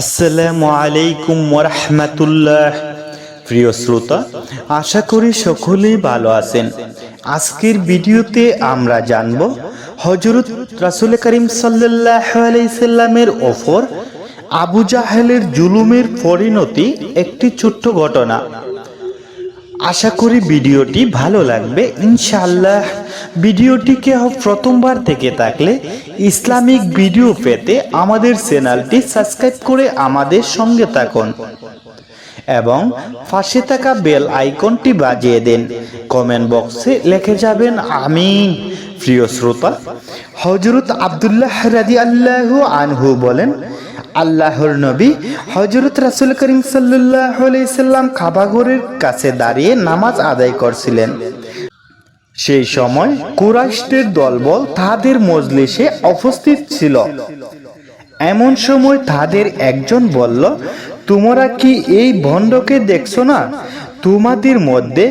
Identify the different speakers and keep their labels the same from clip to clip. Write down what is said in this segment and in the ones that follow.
Speaker 1: আসসালামু আলাইকুম ওরহমতুল্লাহ প্রিয় শ্রোতা, আশা করি সকলেই ভালো আছেন। আজকের ভিডিওতে আমরা জানব হজরত রাসুল করিম সাল্লাহ আলাইসাল্লামের ওপর আবু জাহেলের জুলুমের পরিণতি একটি ছোট্ট ঘটনা। আশা করি ভিডিওটি ভালো লাগবে ইনশাল্লাহ ভিডিওটিকে প্রথমবার থেকে থাকলে ইসলামিক ভিডিও পেতে আমাদের চ্যানেলটি সাবস্ক্রাইব করে আমাদের সঙ্গে থাকুন এবং পাশে থাকা বেল আইকনটি বাজিয়ে দিন। কমেন্ট বক্সে লিখে যাবেন, আমিন। প্রিয় শ্রোতা হজরত আবদুল্লাহ রাজি আল্লাহ আনহু বলেন, আল্লাহর নবী হজরত রাসুল করিম সাল্লাহ সাল্লাম খাবাঘরের কাছে দাঁড়িয়ে নামাজ আদায় করছিলেন। সেই সময় কুরাইশদের দলবল তাদের মজলিসে উপস্থিত ছিল। এমন সময় তাদের একজন বলল, তোমরা কি এই ভণ্ডকে দেখছ না? তোমাদের মধ্যে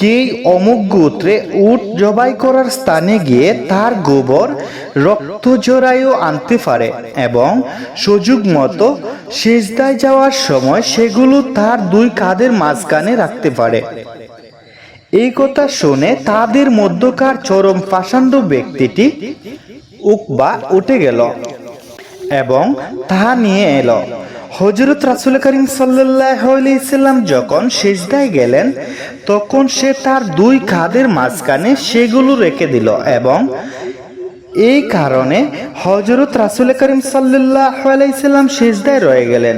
Speaker 1: কে অমুক গোত্রে উট জবাই করার স্থানে গিয়ে তার গোবর রক্ত জোড়ায়ও আনতে পারে এবং সুযোগ মতো সেজদায় যাওয়ার সময় সেগুলো তার দুই কাঁধের মাঝখানে রাখতে পারে। এই কথা শুনে তাদের মধ্যকার চরম পাষাণ্ড ব্যক্তিটি উকবা উঠে গেল এবং তাহা নিয়ে এলো। হজরত রাসুল করিম সাল্লাম যখন সেজদায় গেলেন, তখন সে তার দুই কাঁধের মাঝখানে সেগুলো রেখে দিল এবং এই কারণে হজরত রাসুল করিম সাল্লাম সেজদায় রয়ে গেলেন।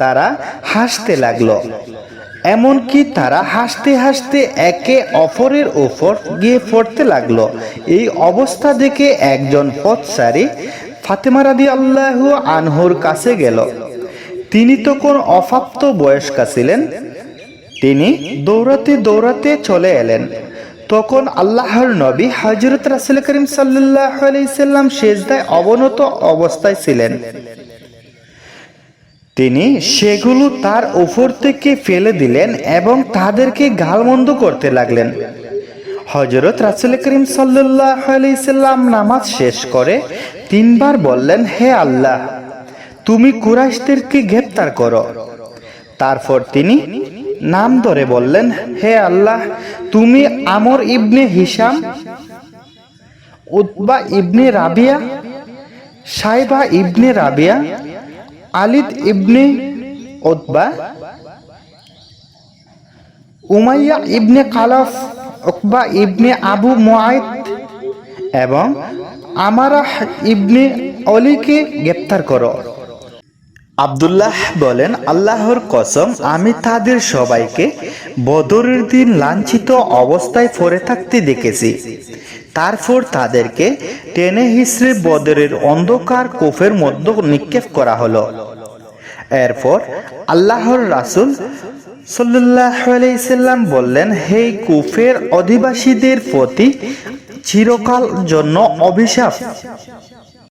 Speaker 1: তারা হাসতে লাগল, এমনকি তারা হাসতে হাসতে একে অপরের ওপর গিয়ে পড়তে লাগল। এই অবস্থা দেখে একজন পথসারী ফাতেমা রাদি আল্লাহ আনহুর কাছে গেল। তিনি তখন অপ্রাপ্ত বয়স্কা ছিলেন। তিনি দৌড়াতে দৌড়াতে চলে এলেন। তখন আল্লাহর নবী হজরত রাসুল করিম সাল্লাহ আলাইসাল্লাম শেষদায় অবনত অবস্থায় ছিলেন। তিনি সেগুলো তার উপর থেকে ফেলে দিলেন এবং তাদেরকে গালমন্দ করতে লাগলেন। হজরত রাসুল করিম সাল্লাহ সাল্লাম নামাজ শেষ করে তিনবার বললেন, হে আল্লাহ তুমি কুরাইশদেরকে গ্রেপ্তার করো। তারপর তিনি নাম ধরে বললেন, হে আল্লাহ, তুমি Amr ibn Hisham Utba ibn Rabiah, Shaiba ibn Rabiah, Walid ibn Utba Umayya ibn Khalaf Uqba ibn Abu Muayt এবং আমারা ইবনে অলিকে গ্রেপ্তার করো। আবদুল্লাহ বলেন, আল্লাহর কসম, আমি তাদের সবাইকে বদরের দিন লাঞ্ছিত অবস্থায় পড়ে থাকতে দেখেছি। তারপর তাদেরকে টেনে হিসড়ে বদরের অন্ধকার কোফের মধ্যে নিক্ষেপ করা হলো। এরপর আল্লাহর রাসুল সাল্লাম বললেন, হে কুফের অধিবাসীদের প্রতি চিরকাল জন্য অভিশাপ।